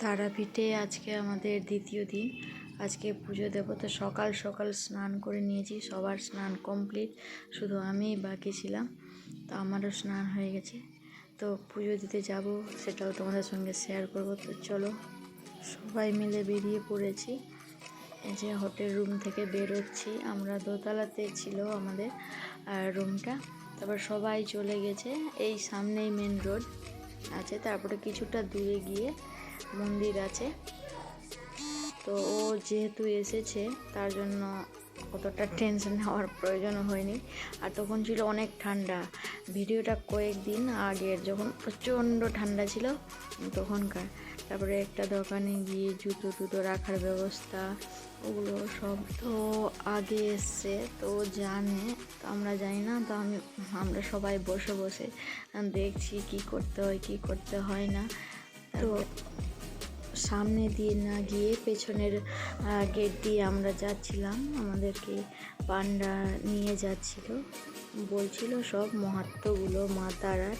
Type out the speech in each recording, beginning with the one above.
তারাপীঠে আজকে আমাদের দ্বিতীয় দিন। আজকে পুজো দেবো। তো সকাল সকাল স্নান করে নিয়েছি। সবার স্নান কমপ্লিট। শুধু আমি বাকি ছিলাম। তো আমারও স্নান হয়ে গেছে। তো পুজো দিতে যাব, সেটাও তোমাদের সঙ্গে শেয়ার করব। তো চলো, সবাই মিলে বেরিয়ে পড়েছি। এই যে হোটেল রুম থেকে বেরোচ্ছি। আমরা দোতলাতে ছিল আমাদের রুমটা তারপর সবাই চলে গেছে। এই সামনেই মেন রোড আছে তারপরে কিছুটা দূরে গিয়ে মন্দির আছে। তো ও যেহেতু এসেছে তার জন্য অতটা টেনশন হওয়ার প্রয়োজনও হয়নি। আর তখন ছিল অনেক ঠান্ডা। ভিডিওটা কয়েকদিন আগের, যখন প্রচণ্ড ঠান্ডা ছিল, তখনকার। তারপরে একটা দোকানে গিয়ে জুতো টুতো রাখার ব্যবস্থা, ওগুলো সব তো আগে এসছে, তো জানে। তো আমরা জানি না, তো আমি, আমরা সবাই বসে বসে দেখছি কি করতে হয়, কি করতে হয় না। তো সামনে দিয়ে না গিয়ে পেছনের গেট দিয়ে আমরা যাচ্ছিলাম। আমাদেরকে পান্ডা নিয়ে যাচ্ছিল। বলছিল সব মহাত্মগুলো, মা তারার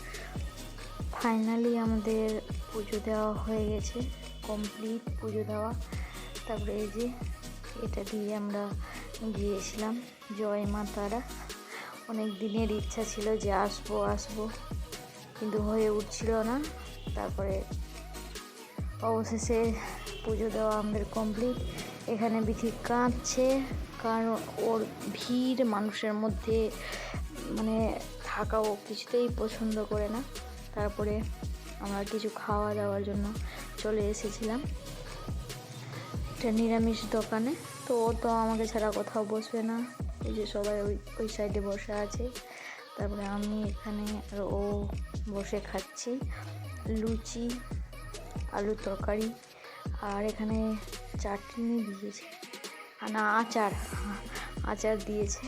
ফাইনালি আমাদের পুজো দেওয়া হয়ে গেছে কমপ্লিট পুজো দেওয়া। তারপরে এই যে এটা দিয়ে আমরা গিয়েছিলাম, জয় মা তারা। অনেক দিনের ইচ্ছা ছিল যে আসব আসব। কিন্তু হয়ে উঠছিল না। তারপরে অবশেষে পুজো দেওয়া আমাদের কমপ্লিট এখানে বিথি কাঁদছে, কারণ ওর ভিড় মানুষের মধ্যে মানে থাকা ও কিছুতেই পছন্দ করে না। তারপরে আমরা কিছু খাওয়া দাওয়ার জন্য চলে এসেছিলাম। একটা নিরামিষ দোকানে। তো ও তো আমাকে ছাড়া কোথাও বসবে না। এই যে সবাই ওই ওই সাইডে বসে আছে। তারপরে আমি এখানে আর ও বসে খাচ্ছি। লুচি আলুর তরকারি আর এখানে চাটনি দিয়েছে। না, আচার আচার দিয়েছে।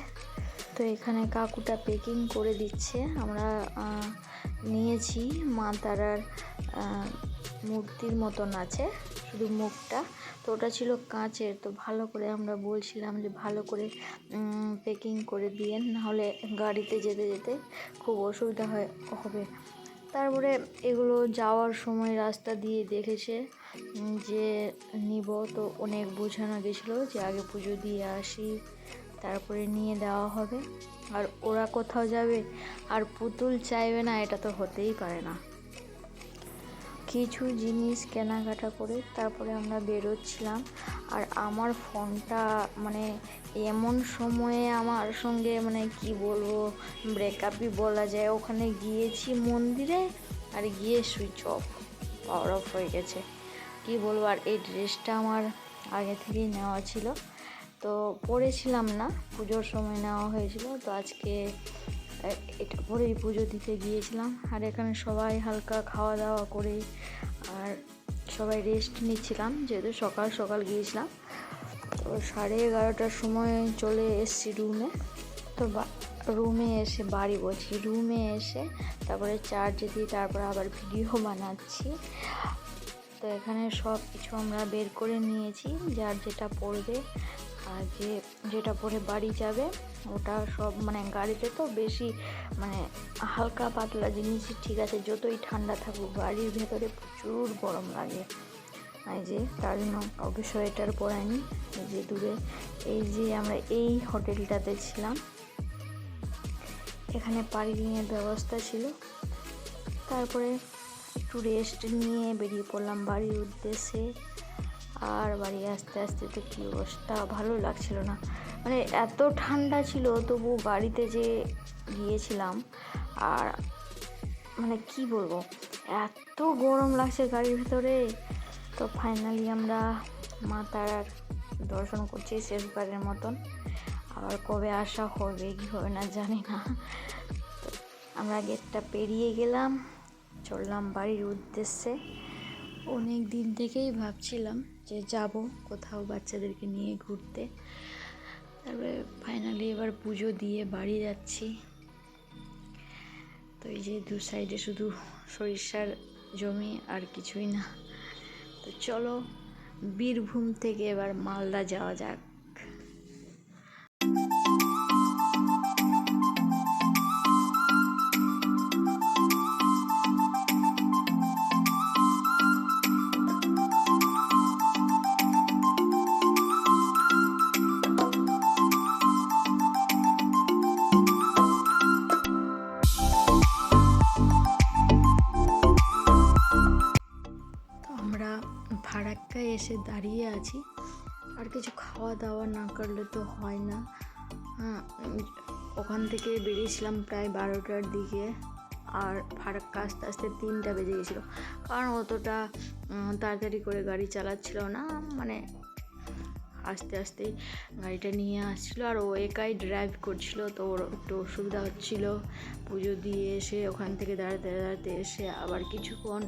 তো এখানে কাকুটা পেকিং করে দিচ্ছে। আমরা নিয়েছি। মা তারার মূর্তির মতন আছে, শুধু মুখটা। তো ওটা ছিল কাঁচের। তো ভালো করে আমরা বলছিলাম যে ভালো করে পেকিং করে দিয়েন নাহলে গাড়িতে যেতে যেতে খুব অসুবিধা হয়, হবে। তারপরে এগুলো যাওয়ার সময় রাস্তা দিয়ে দেখেছে যে নিব তো অনেক বোঝানো গেছিল যে আগে পুজো দিয়ে আসি, তারপরে নিয়ে দেওয়া হবে। আর ওরা কোথাও যাবে আর পুতুল চাইবে না, এটা তো হতেই পারে না। কিছু জিনিস কেনাকাটা করে তারপরে আমরা বেরোচ্ছিলাম। আর আমার ফোনটা মানে এমন সময়ে আমার সঙ্গে মানে কি বলব ব্রেকআপই বলা যায়। ওখানে গিয়েছি মন্দিরে আর গিয়ে সুইচ অফ পাওয়ার অফ হয়ে গেছে। কি বলব, আর এই ড্রেসটা আমার আগে থেকেই নেওয়া ছিল। তো পরেছিলাম না, পুজোর সময় নেওয়া হয়েছিল। তো আজকে এটা পরেই পুজো দিতে গিয়েছিলাম। আর এখানে সবাই হালকা খাওয়া দাওয়া করে আর সবাই রেস্ট নিচ্ছিলাম, যেহেতু সকাল সকাল গিয়েছিলাম। তো সাড়ে এগারোটার সময় চলে এসছি রুমে তো রুমে এসে বাড়ি বলছি। রুমে এসে তারপরে চার্জ দিই তারপরে আবার ভিডিও বানাচ্ছি। তো এখানে সব কিছু আমরা বের করে নিয়েছি, যার যেটা পড়বে আর যে যেটা পরে বাড়ি যাবে, ওটা সব মানে গাড়িতে তো বেশি মানে হালকা পাতলা জিনিস ঠিক আছে, যতই ঠান্ডা থাকুক গাড়ির ভেতরে প্রচুর গরম লাগে। এই যে, তার জন্য ওকে সোয়েটার পরাইনি এই যে দূরে, এই যে আমরা এই হোটেলটাতে ছিলাম, এখানে পার্কিংয়ের ব্যবস্থা ছিল। তারপরে একটু রেস্ট নিয়ে বেরিয়ে পড়লাম বাড়ির উদ্দেশ্যে। আর বাড়ি আসতে আসতে তো কী অবস্থা? ভালো লাগছিল না। মানে এত ঠান্ডা ছিল তবু গাড়িতে যে গিয়েছিলাম, আর মানে কি বলব? এত গরম লাগছে গাড়ির ভেতরে। তো ফাইনালি আমরা মা তারার দর্শন করছি শেষবারের মতন। আবার কবে আসা হবে, কি হবে না জানি না। তো আমরা গেটটা পেরিয়ে গেলাম, চললাম বাড়ির উদ্দেশ্যে। অনেক দিন থেকেই ভাবছিলাম যে যাব কোথাও বাচ্চাদেরকে নিয়ে ঘুরতে। তারপরে ফাইনালি এবার পুজো দিয়ে বাড়ি যাচ্ছি। তো এই যে দু সাইডে শুধু সরিষার জমি আর কিছুই না। তো চলো বীরভূম থেকে এবার মালদা যাওয়া যাক। একাই এসে দাঁড়িয়ে আছি। আর কিছু খাওয়া দাওয়া না করলে তো হয় না। হ্যাঁ ওখান থেকে বেরিয়েছিলাম প্রায় বারোটার দিকে। আর ফারাক্কা আস্তে আস্তে তিনটা বেজে গেছিল। কারণ অতটা তাড়াতাড়ি করে গাড়ি চালাচ্ছিল না মানে আস্তে আস্তে গাড়িটা নিয়ে আসছিল। আর ও একাই ড্রাইভ করছিল, তো ওর একটু অসুবিধা হচ্ছিল। পুজো দিয়ে এসে ওখান থেকে দাঁড়াতে দাঁড়াতে এসে আবার কিছুক্ষণ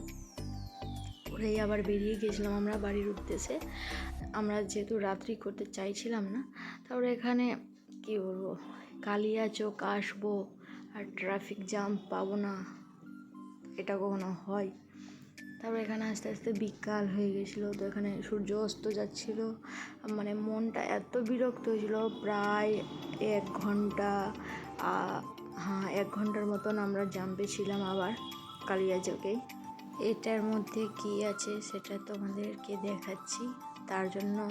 পরেই আবার বেরিয়ে গেছিলাম আমরা বাড়ির উদ্দেশ্যে। আমরা যেহেতু রাত্রি করতে চাইছিলাম না, তারপরে এখানে কী বলব কালিয়া চোখ আসব আর ট্রাফিক জ্যাম পাবো না, এটা কখনো হয়। তারপরে এখানে আস্তে আস্তে বিকাল হয়ে গেছিল, তো এখানে সূর্য অস্ত যাচ্ছিল। মানে মনটা এত বিরক্ত হয়েছিল, প্রায় এক ঘণ্টা হ্যাঁ এক ঘণ্টার মতন আমরা জাম্পে ছিলাম আবার কালিয়া চোখে এটার মধ্যে কি আছে সেটা তোমাদেরকে দেখাচ্ছি। তার জন্য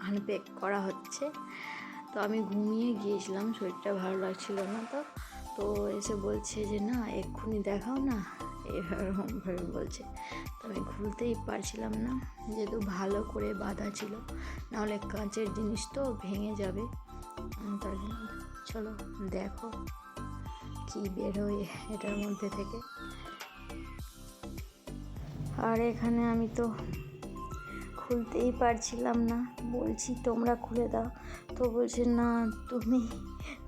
আনপ্যাক করা হচ্ছে। তো আমি ঘুমিয়ে গিয়েছিলাম, শরীরটা ভালো লাগছিল না তো। তো এসে বলছে যে, না, এক্ষুনি দেখাও না। এরকমভাবে বলছে। তো আমি খুলতেই পারছিলাম না, যেহেতু ভালো করে বাঁধা ছিল। নাহলে কাঁচের জিনিস তো ভেঙে যাবে। তার জন্য চলো দেখো কি বেরোয় এটার মধ্যে থেকে। আর এখানে আমি তো খুলতেই পারছিলাম না। বলছি, তোমরা খুলে দাও। তো বলছে, না, তুমি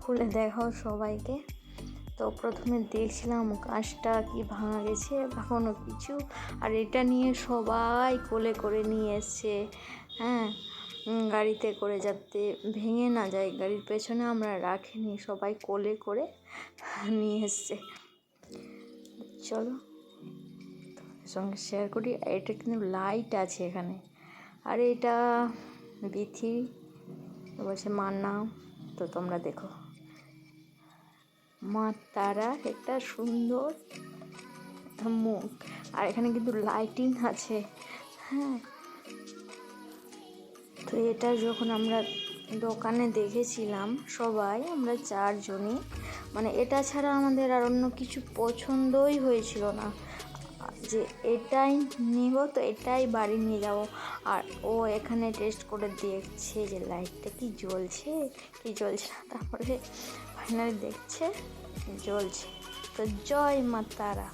খুলে দেখাও সবাইকে। তো প্রথমে দেখছিলাম কাঁচটা কি ভাঙা গেছে বা কোনো কিছু। আর এটা নিয়ে সবাই কোলে করে নিয়ে এসছে। হ্যাঁ গাড়িতে করে যাতে ভেঙে না যায়। গাড়ির পেছনে আমরা রাখিনি, সবাই কোলে করে নিয়ে এসছে। চলো। সঙ্গে শেয়ার করি। এটা কিন্তু লাইট আছে এখানে। আর এটা বিথি বলছে মার নাম তো তোমরা দেখো। মা তারা একটা সুন্দর মুখ। আর এখানে কিন্তু লাইটিং আছে। হ্যাঁ। তো এটা যখন আমরা দোকানে দেখেছিলাম সবাই, আমরা চারজনই মানে এটা ছাড়া আমাদের আর অন্য কিছু পছন্দই হয়েছিল না। যে এটাই নিব, তো এটাই বাড়ি নিয়ে যাব। আর ও এখানে টেস্ট করে দেখছে যে লাইটটা কি জ্বলছে কি জ্বলছে না, তারপরে ফাইনালি দেখছে জ্বলছে। তো জয় মা তারা।